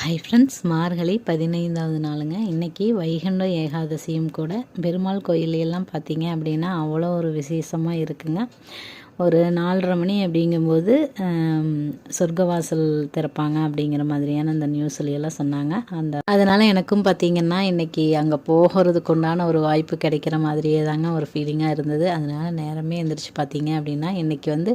Hi friends மார்கழி பதினைந்தாவது நாளுங்க. இன்றைக்கி வைகுண்ட ஏகாதசியும் கூட பெருமாள் கோயிலையெல்லாம் பார்த்தீங்க அப்படின்னா அவ்வளோ ஒரு விசேஷமாக இருக்குங்க. ஒரு நாலரை மணி அப்படிங்கும்போது சொர்க்கவாசல் திறப்பாங்க அப்படிங்கிற மாதிரியான அந்த நியூஸ்லையெல்லாம் எல்லாம் சொன்னாங்க. அந்த அதனால் எனக்கும் பார்த்தீங்கன்னா இன்றைக்கி அங்கே போகிறதுக்கு உண்டான ஒரு வாய்ப்பு கிடைக்கிற மாதிரியே தாங்க ஒரு ஃபீலிங்காக இருந்தது. அதனால் நேரமே எந்திரிச்சு பார்த்தீங்க அப்படின்னா இன்றைக்கி வந்து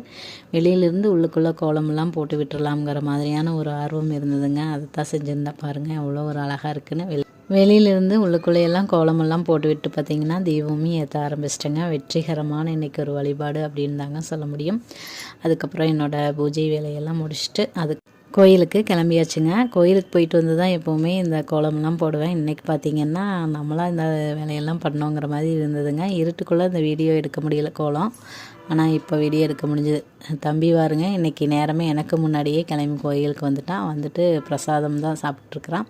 வெளியிலேருந்து உள்ளுக்குள்ளே கோலமெல்லாம் போட்டு விட்டுடலாம்ங்கிற மாதிரியான ஒரு ஆர்வம் இருந்ததுங்க. அதை தான் செஞ்சுருந்தா பாருங்கள் எவ்வளோ ஒரு அழகாக இருக்குன்னு வெளி வெளியிலேருந்து உள்ளுக்குள்ளேயெல்லாம் கோலமெல்லாம் போட்டுவிட்டு பார்த்தீங்கன்னா தீபமும் ஏற்ற ஆரம்பிச்சிட்டேங்க. வெற்றிகரமான இன்றைக்கி ஒரு வழிபாடு அப்படின்னு தாங்க சொல்ல முடியும். அதுக்கப்புறம் என்னோடய பூஜை வேலையெல்லாம் முடிச்சுட்டு அதுக்கு கோயிலுக்கு கிளம்பியாச்சுங்க. கோயிலுக்கு போயிட்டு வந்து தான் எப்போவுமே இந்த கோலம்லாம் போடுவேன். இன்றைக்கி பார்த்தீங்கன்னா நம்மளாம் இந்த வேலையெல்லாம் பண்ணோங்கிற மாதிரி இருந்ததுங்க. இருட்டுக்குள்ளே இந்த வீடியோ எடுக்க முடியல கோலம். ஆனால் இப்போ வீடியோ எடுக்க முடிஞ்சுது. தம்பி பாருங்க இன்றைக்கி நேரமே எனக்கு முன்னாடியே கிளம்பி கோயிலுக்கு வந்துட்டான். வந்துட்டு பிரசாதம் தான் சாப்பிட்ருக்குறான்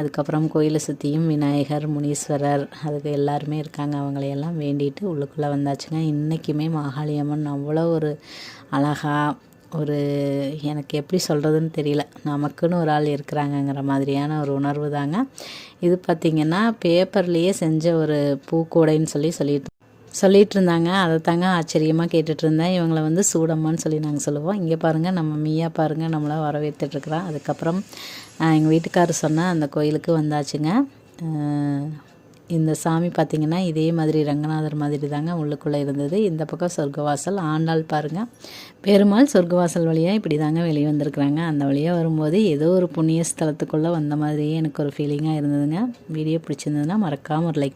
அதுக்கப்புறம் கோயிலை சுற்றியும் விநாயகர் முனீஸ்வரர் அதுக்கு எல்லாருமே இருக்காங்க. அவங்களையெல்லாம் வேண்டிட்டு உள்ளுக்குள்ளே வந்தாச்சுங்க. இன்றைக்குமே மாகாளியம்மன் அவ்வளோ ஒரு அழகாக ஒரு எனக்கு எப்படி சொல்கிறதுன்னு தெரியல. நமக்குன்னு ஒரு ஆள் இருக்கிறாங்கங்கிற மாதிரியான ஒரு உணர்வு தாங்க. இது பார்த்திங்கன்னா பேப்பர்லேயே செஞ்ச ஒரு பூக்கூடைன்னு சொல்லி சொல்லிட்டு சொல்லிகிட்டு இருந்தாங்க அதை தாங்க ஆச்சரியமாக கேட்டுட்டு இருந்தேன் இவங்களை வந்து சூடம்மான்னு சொல்லி நாங்கள் சொல்லுவோம். இங்கே பாருங்கள் நம்ம மீயா பாருங்கள் நம்மளை வரவேற்றுட்ருக்குறான் அதுக்கப்புறம் எங்கள் வீட்டுக்காரர் சொன்ன அந்த கோயிலுக்கு வந்தாச்சுங்க. இந்த சாமி பார்த்திங்கன்னா இதே மாதிரி ரங்கநாதர் மாதிரி தாங்க உள்ளுக்குள்ளே இருந்தது. இந்த பக்கம் சொர்க்கவாசல். ஆண்டாள் பாருங்கள் பெருமாள் சொர்க்கவாசல் வழியாக இப்படி தாங்க வெளியே வந்திருக்கிறாங்க. அந்த வழியாக வரும்போது ஏதோ ஒரு புண்ணிய ஸ்தலத்துக்குள்ளே வந்த மாதிரியே எனக்கு ஒரு ஃபீலிங்காக இருந்ததுங்க. வீடியோ பிடிச்சிருந்ததுன்னா மறக்காமல் ஒரு லைக்